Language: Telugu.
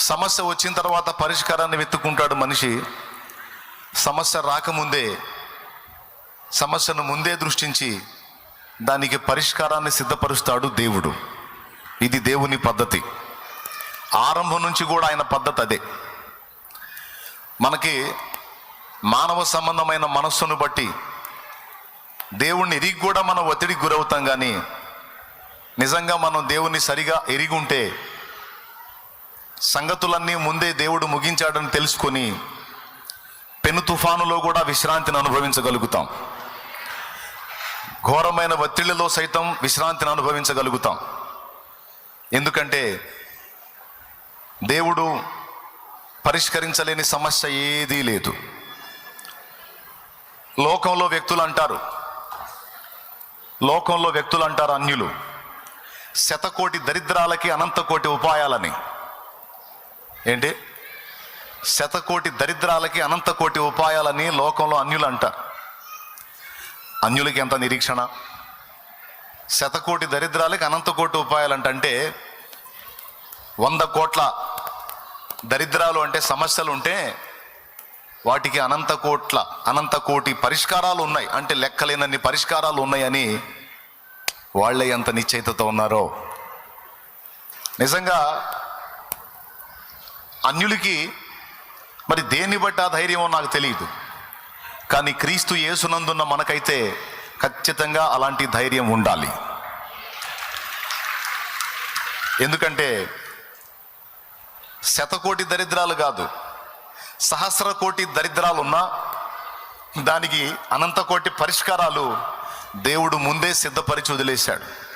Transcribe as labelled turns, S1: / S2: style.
S1: సమస్య వచ్చిన తర్వాత పరిష్కారాన్ని వెతుక్కుంటాడు మనిషి. సమస్య రాకముందే సమస్యను ముందే దృష్టించి దానికి పరిష్కారాన్ని సిద్ధపరుస్తాడు దేవుడు. ఇది దేవుని పద్ధతి. ఆరంభం నుంచి కూడా ఆయన పద్ధతి అదే. మనకి మానవ సంబంధమైన మనస్సును బట్టి దేవుణ్ణి ఎరిగి కూడా మనం ఒత్తిడికి గురవుతాం కానీ నిజంగా మనం దేవుణ్ణి సరిగా ఎరిగి ఉంటే సంగతులన్నీ ముందే దేవుడు ముగించాడని తెలుసుకొని పెను తుఫానులో కూడా విశ్రాంతిని అనుభవించగలుగుతాం. ఘోరమైన ఒత్తిళ్ళలో సైతం విశ్రాంతిని అనుభవించగలుగుతాం. ఎందుకంటే దేవుడు పరిష్కరించలేని సమస్య ఏదీ లేదు. లోకంలో వ్యక్తులు అంటారు. లోకంలో వ్యక్తులు అంటారు అన్యులు. శతకోటి దరిద్రాలకి అనంతకోటి ఉపాయాలని. ఏంటి? శతకోటి దరిద్రాలకి అనంతకోటి ఉపాయాలని లోకంలో అన్యులు అంటారు అన్యులకి ఎంత నిరీక్షణ? శతకోటి దరిద్రాలకి అనంతకోటి ఉపాయాలు అంటే వంద కోట్ల దరిద్రాలు అంటే సమస్యలు ఉంటే వాటికి అనంత కోట్ల అనంత కోటి పరిష్కారాలు ఉన్నాయి. అంటే లెక్కలేనన్ని పరిష్కారాలు ఉన్నాయని వాళ్ళే ఎంత నిశ్చయితతో ఉన్నారో. నిజంగా అన్యులకి మరి దేన్ని బట్టి ఆ ధైర్యమో నాకు తెలియదు. కానీ క్రీస్తు యేసునందున్న మనకైతే ఖచ్చితంగా అలాంటి ధైర్యం ఉండాలి. ఎందుకంటే శతకోటి దరిద్రాలు కాదు సహస్ర కోటి దరిద్రాలు ఉన్నా దానికి అనంత కోటి పరిష్కారాలు దేవుడు ముందే సిద్ధపరిచి వదిలేశాడు.